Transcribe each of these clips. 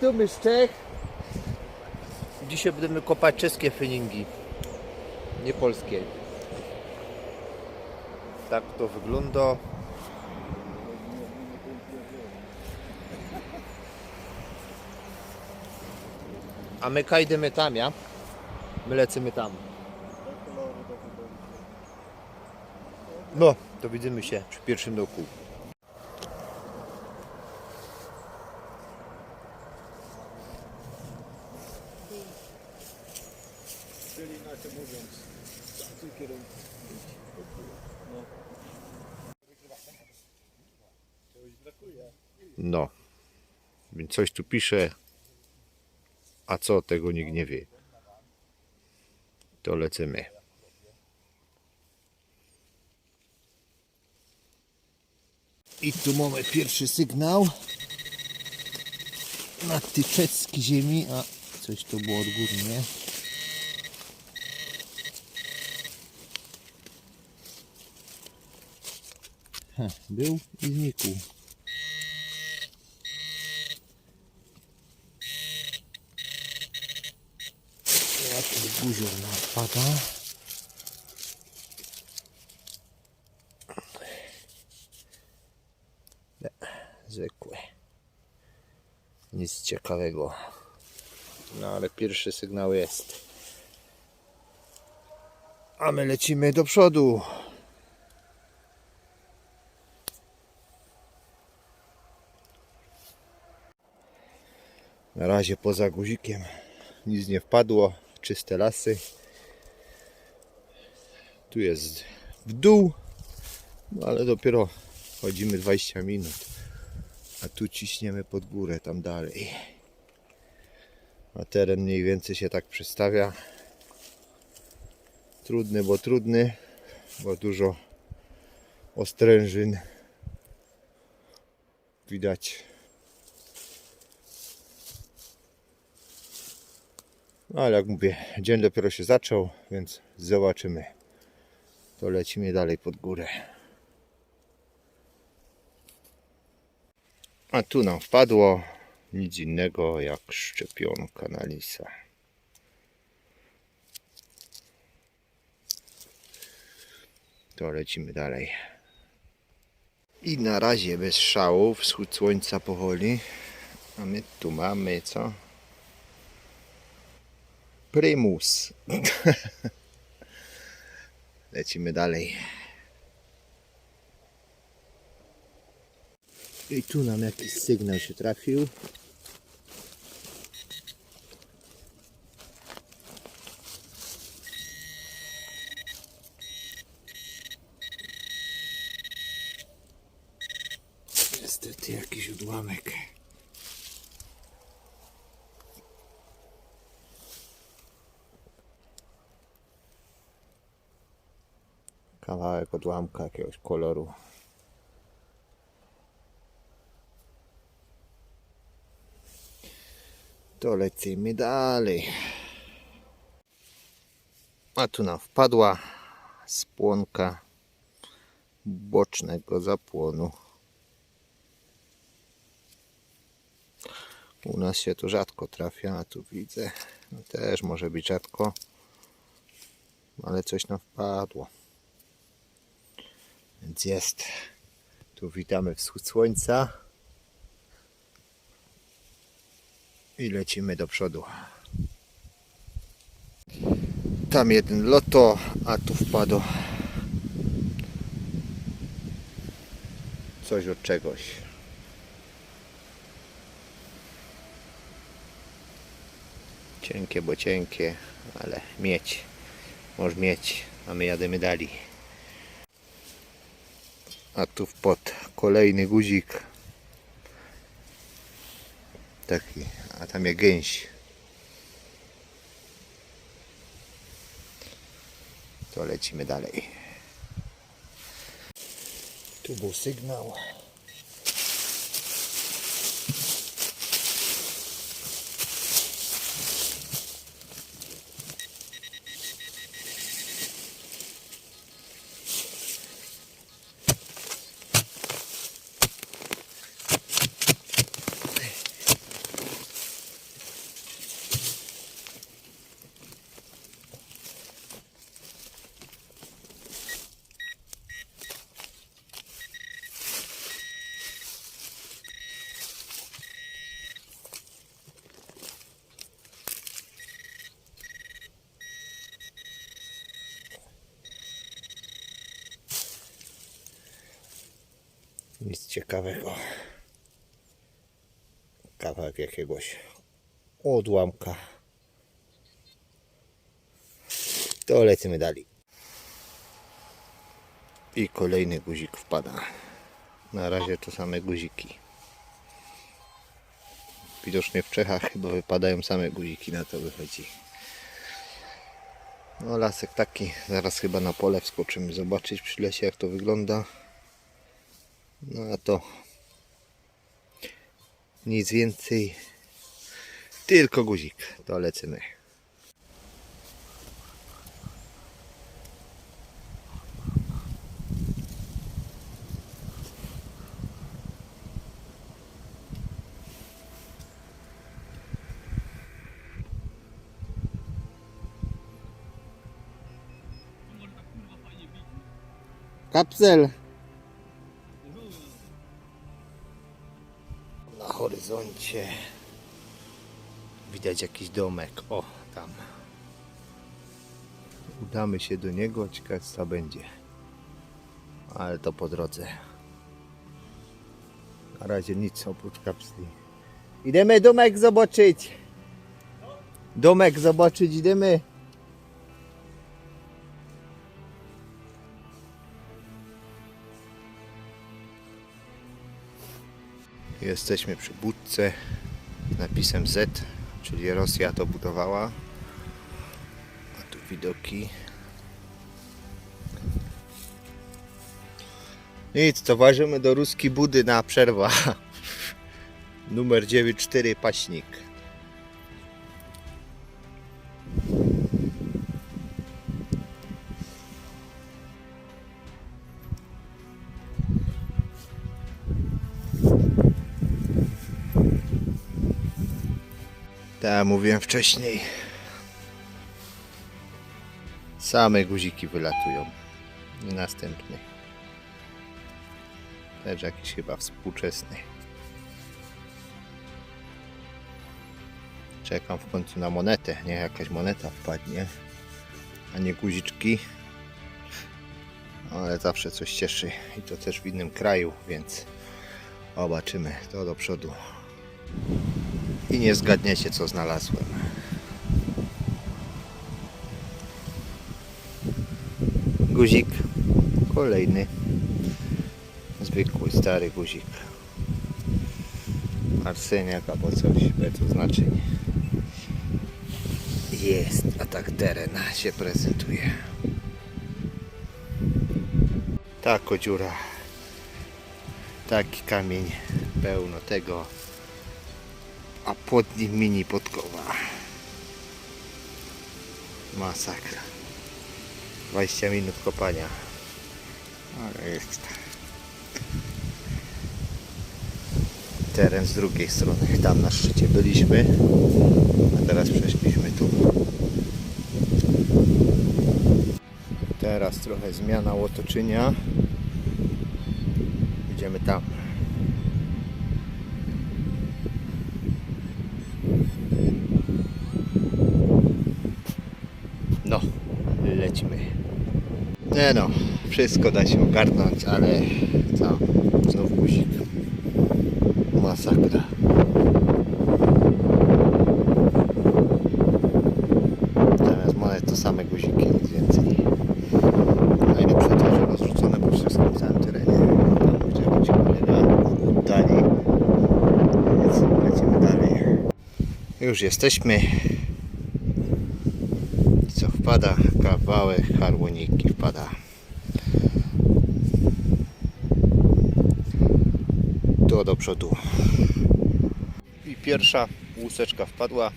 tu my z Czech. Dzisiaj będziemy kopać czeskie feningi, nie polskie. Tak to wygląda. A my kajdemy tam, ja? My lecimy tam. No, to widzimy się przy pierwszym doku. Czyli inaczej mówiąc, cukier no. Czegoś brakuje. No, więc coś tu pisze, a co tego nikt nie wie. To lecimy. I tu mamy pierwszy sygnał na tyczecki ziemi, a coś to było odgórnie. Ha, był i znikł. Guzior napada. Nie, Zwykły. Nic ciekawego. No ale pierwszy sygnał jest. A my lecimy do przodu. Na razie poza guzikiem nic nie wpadło, czyste lasy. Tu jest w dół, no ale dopiero chodzimy 20 minut. A tu ciśniemy pod górę, tam dalej. A teren mniej więcej się tak przedstawia. Trudny, bo trudny, bo dużo ostrężyn. Widać No ale jak mówię, dzień dopiero się zaczął, więc zobaczymy. To lecimy dalej pod górę. A tu nam wpadło nic innego jak szczepionka na lisa. To lecimy dalej. I na razie bez szału, wschód słońca powoli. A my tu mamy co? Prymus. Lecimy dalej. I tu nam jakiś sygnał się trafił. Niestety jakiś odłamek. Kawałek odłamka jakiegoś koloru. To lecimy dalej. A tu nam wpadła spłonka bocznego zapłonu. U nas się to rzadko trafia, a tu widzę, no też może być rzadko, ale coś nam wpadło. Więc jest. Tu witamy wschód słońca. I lecimy do przodu. Tam jeden loto, a tu wpadło coś od czegoś. Cienkie, bo cienkie, ale mieć. Może mieć, a my jademy dalej. A tu pod kolejny guzik. Taki, a tam jest gęś. To lecimy dalej. Tu był sygnał. Nic ciekawego. Kawałek jakiegoś odłamka. To lecimy dalej. I kolejny guzik wpada. Na razie to same guziki. Widocznie w Czechach chyba wypadają same guziki, na to wychodzi. No lasek taki, zaraz chyba na pole wskoczymy zobaczyć przy lesie jak to wygląda. No a to nic więcej, tylko guzik, to lecimy. Kapsel. Horyzoncie widać jakiś domek. O, tam. Udamy się do niego, ciekawe co będzie. Ale to po drodze. Na razie nic oprócz kapsli. Idziemy domek zobaczyć. Domek zobaczyć, idziemy. Jesteśmy przy budce z napisem Z, czyli Rosja to budowała. A tu widoki. Nic, to ważymy do ruskiej budy na przerwa. Numer 94 paśnik. Tak, mówiłem wcześniej. Same guziki wylatują. I następny. Też jakiś chyba współczesny. Czekam w końcu na monetę. Niech jakaś moneta wpadnie. A nie guziczki. Ale zawsze coś cieszy. I to też w innym kraju, więc zobaczymy. To do przodu i nie zgadniecie co znalazłem. Guzik kolejny. Zwykły stary guzik. Arseniak albo coś bez oznaczeń jest a tak teren się prezentuje. Ta kodziura taki kamień pełno tego a pod nim mini podkowa. Masakra. 20 minut kopania. Ale jest. Teren z drugiej strony. Tam na szczycie byliśmy, a teraz przeszliśmy tu. Teraz trochę zmiana otoczenia. Idziemy tam. Nie no, wszystko da się ogarnąć, ale co? Znów guzik. Masakra. Zamiast monet to same guziki, nic więcej. Najlepsze to, że rozrzucone po wszystkim w całym terenie. Tam gdzie będzie kolega oddali. Więc lecimy dalej. Już jesteśmy co kawałek harmoniki wpada. To do przodu. I pierwsza łuseczka wpadła.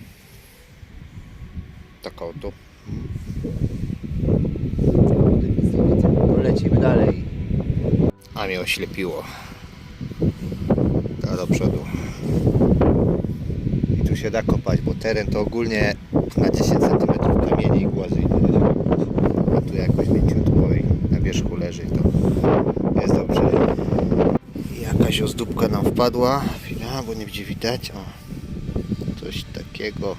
Taka oto. Lecimy dalej. A mnie oślepiło. To do przodu. I tu się da kopać, bo teren to ogólnie na 10 cm kamieni i głazy tu jakoś mięciutko i na wierzchu leży to jest dobrze. Jakaś ozdóbka nam wpadła, chwila, bo nie będzie widać. O, coś takiego.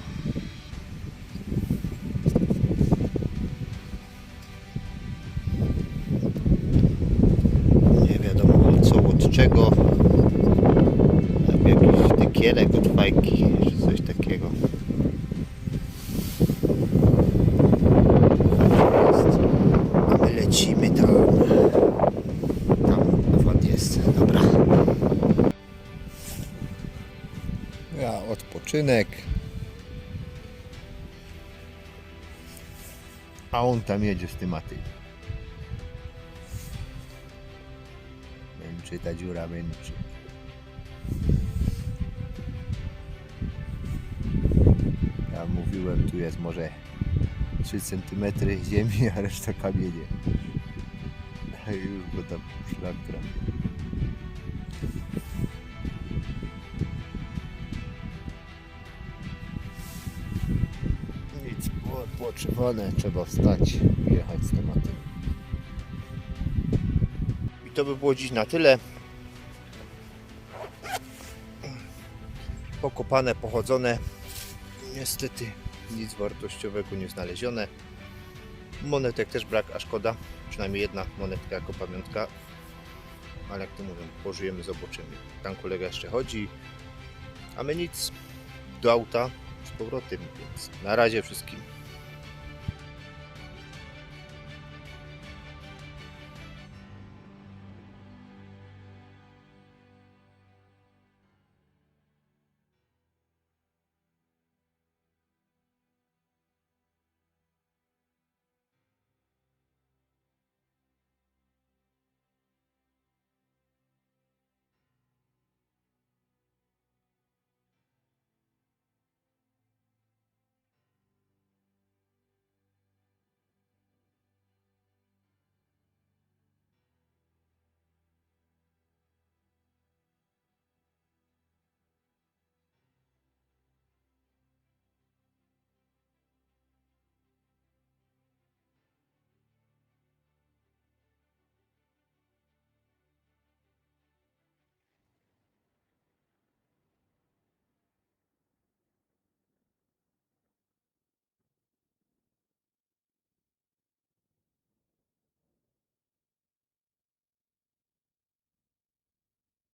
Nie wiadomo co od czego. Jakiś tykielek od fajki, czy coś takiego. Odpoczynek. A on tam jedzie z tym aty. Męczy ta dziura, męczy. Ja mówiłem, tu jest może 3 cm ziemi, a reszta kamienie. Już go tam szlak trafi. Było odpoczywane, trzeba wstać i jechać z tematem. I to by było dziś na tyle. Pokopane, pochodzone. Niestety nic wartościowego nie znalezione. Monetek też brak, a szkoda. Przynajmniej jedna monetka jako pamiątka. Ale jak to mówią, pożyjemy, zobaczymy. Tam kolega jeszcze chodzi. A my nic. Do auta z powrotem, więc na razie wszystkim.